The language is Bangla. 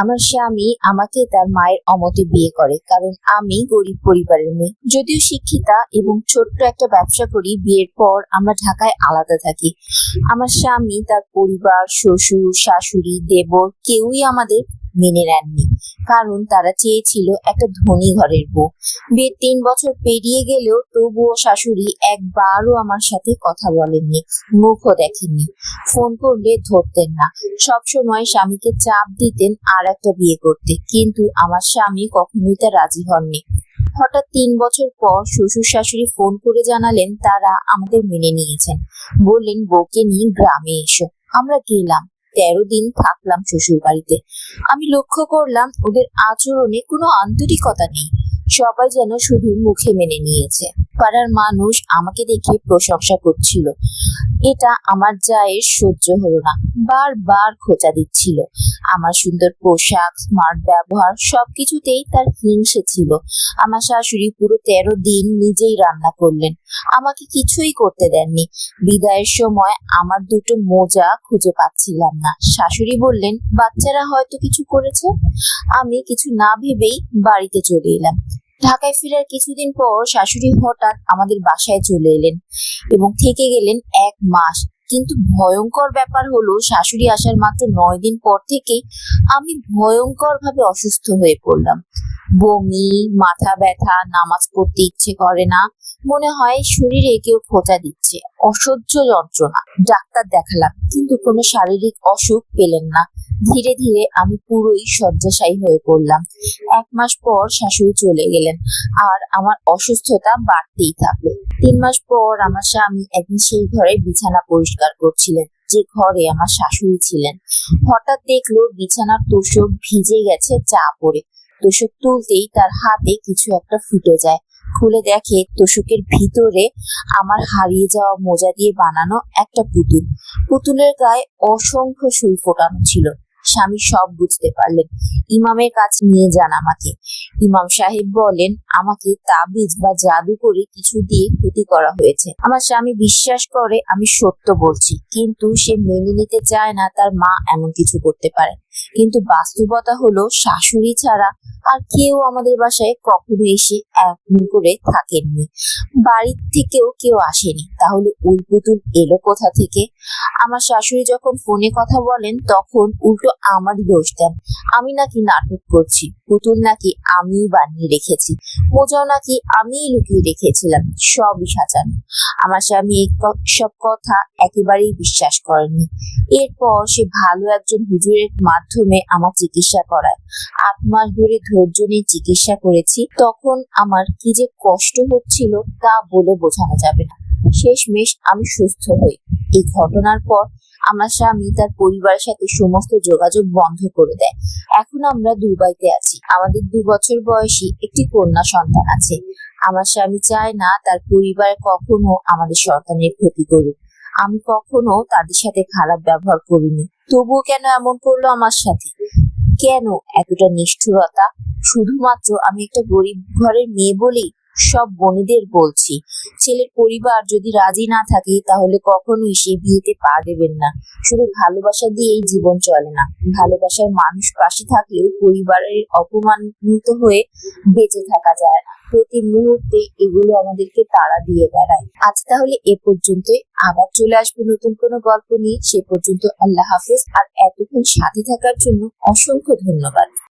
আমার স্বামী আমাকে তার মায়ের অমতে বিয়ে করে, কারণ আমি গরিব পরিবারের মেয়ে। যদিও শিক্ষিতা এবং ছোট্ট একটা ব্যবসা করি, বিয়ের পর আমরা ঢাকায় আলাদা থাকি। আমার স্বামী তার পরিবার, শ্বশুর, শাশুড়ি, দেবর কেউই আমাদের মেনে নেননি। কারণ তারা চেয়েছিল একটা ধনী ঘরের বউ। বিয়ের তিন বছর পেরিয়ে গেলেও তবুও শাশুড়ি একবারও আমার সাথে কথা বলেননি, মুখও দেখেননি। ফোন করলে ধরতেন না। সব সময় স্বামীকে চাপ দিতেন আর একটা বিয়ে করতে। কিন্তু আমার স্বামী কখনোই তা রাজি হননি। হঠাৎ তিন বছর পর শ্বশুর শাশুড়ি ফোন করে জানালেন, তারা আমাদের মেনে নিয়েছেন। বললেন, বউকে নিয়ে গ্রামে এসো। আমরা গেলাম। তেরো দিন থাকলাম শ্বশুর বাড়িতে আমি লক্ষ্য করলাম ওদের আচরণে কোনো আন্তরিকতা নেই। সবাই যেন শুধু মুখে মেনে নিয়েছে। পাড়ার মানুষ আমাকে দেখে প্রশংসা করছিল। এটা আমার জায়ের সহ্য হলো না। বারবার খোঁচা দিচ্ছিল। আমার সুন্দর পোশাক স্মার্ট ব্যবহার সবকিছুতেই তার হিংসে ছিল। আমার শাশুড়ি পুরো তেরো দিন নিজেই রান্না করলেন। আমাকে কিছুই করতে দেননি। বিদায়ের সময় আমার দুটো মোজা খুঁজে পাচ্ছিলাম না। শাশুড়ি বললেন, বাচ্চারা হয়তো কিছু করেছে? আমি কিছু না ভেবেই বাড়িতে চলে এলাম। ঢাকায় ফেরার কিছুদিন পর শাশুড়ি হঠাৎ আমাদের বাসায় চলে এলেন এবং থেকে গেলেন এক মাস। কিন্তু ভয়ঙ্কর ব্যাপার হলো, শাশুড়ি আসার মাত্র নয় দিন পর থেকে আমি ভয়ঙ্কর ভাবে অসুস্থ হয়ে পড়লাম। বমি, মাথা ব্যথা, নামাজ পড়তে ইচ্ছে করে না। মনে হয় শরীরে কেউ খোঁচা দিচ্ছে। অসহ্য যন্ত্রণা। ডাক্তার দেখালাম, কিন্তু কোনো শারীরিক অসুখ পেলেন না। ধীরে ধীরে আমি পুরোই শয্যাশায়ী হয়ে পড়লাম। এক মাস পর শাশুড়ি চলে গেলেন, আর আমার অসুস্থতা বাড়তেই থাকল। তিন মাস পর আমার স্বামী একদিন সেই ঘরে বিছানা পরিষ্কার করছিলেন, যে ঘরে আমার শাশুড়ি ছিলেন। হঠাৎ দেখল বিছানার তোষক ভিজে গেছে চা পড়ে। তোষক তুলতেই তার হাতে কিছু একটা ফুটে যায়। খুলে দেখে তোষকের ভিতরে আমার হারিয়ে যাওয়া মোজা দিয়ে বানানো একটা পুতুল। পুতুলের গায়ে অসংখ্য সুই ফোটানো ছিল। স্বামী সব বুঝতে পারলেন। ইমামের কাছে নিয়ে যান আমাকে। ইমাম সাহেব বলেন, আমাকে তাবিজ বা জাদু করে কিছু দিয়ে ক্ষতি করা হয়েছে। আমার স্বামী বিশ্বাস করে, আমি সত্য বলছি। কিন্তু সে মেনে নিতে চায় না, তার মা এমন কিছু করতে পারে। কিন্তু বাস্তবতা হলো, শাশুড়ি ছাড়া আর কেউ আমাদের বাসায় কখনো এসে এমন করে থাকেননি। বাড়ির থেকেও কেউ আসেনি। তাহলে ওই পুতুল এলো কোথা থেকে? আমার শাশুড়ি যখন ফোনে কথা বলেন, তখন উল্টো আমারই দোষ দেন। আমি নাকি নাটক করছি, পুতুল নাকি আমি বানিয়ে রেখেছি, মোজাও নাকি আমিই লুকিয়ে রেখেছিলাম, সবই সাজানো। আমার স্বামী সব কথা একেবারেই বিশ্বাস করেননি। এরপর সে ভালো একজন হুজুরের মাধ্যমে আমার চিকিৎসা করায়। আট মাস ধরে ধৈর্য নিয়ে চিকিৎসা করেছি, তখন আমার কি যে কষ্ট হচ্ছিল তা বলে বোঝানো যাবে না। শেষমেশ আমি সুস্থ হই। এই ঘটনার পর আমার স্বামী তার পরিবারের সাথে সমস্ত যোগাযোগ বন্ধ করে দেয়। এখন আমরা দুবাইতে আছি। আমাদের দু বছর বয়সী একটি কন্যা সন্তান আছে। আমার স্বামী চায় না তার পরিবার কখনো আমাদের সন্তানের ক্ষতি করুক। আমি কখনো তাদের সাথে খারাপ ব্যবহার করিনি। তবুও কেন এমন করল আমার সাথে? কেন এতটা নিষ্ঠুরতা? শুধুমাত্র আমি একটা গরিব ঘরের মেয়ে বলেই সব বোনেদের বলছি। ছেলের পরিবার যদি রাজি না থাকে, তাহলে কখনোই সে বিয়েতে পা দেবেন না। শুধু ভালোবাসা দিয়েই জীবন চলে না। ভালোবাসার মানুষ পাশে থাকলেও পরিবারের অপমানিত হয়ে বেঁচে থাকা যায় না। প্রতি মুহূর্তে এগুলো আমাদেরকে তাড়া দিয়ে বেড়ায়। আজ তাহলে এ পর্যন্তই। আবার চলে আসব নতুন কোনো গল্প নিয়ে। সে পর্যন্ত আল্লাহ হাফেজ। আর এতক্ষণ সাথে থাকার জন্য অসংখ্য ধন্যবাদ।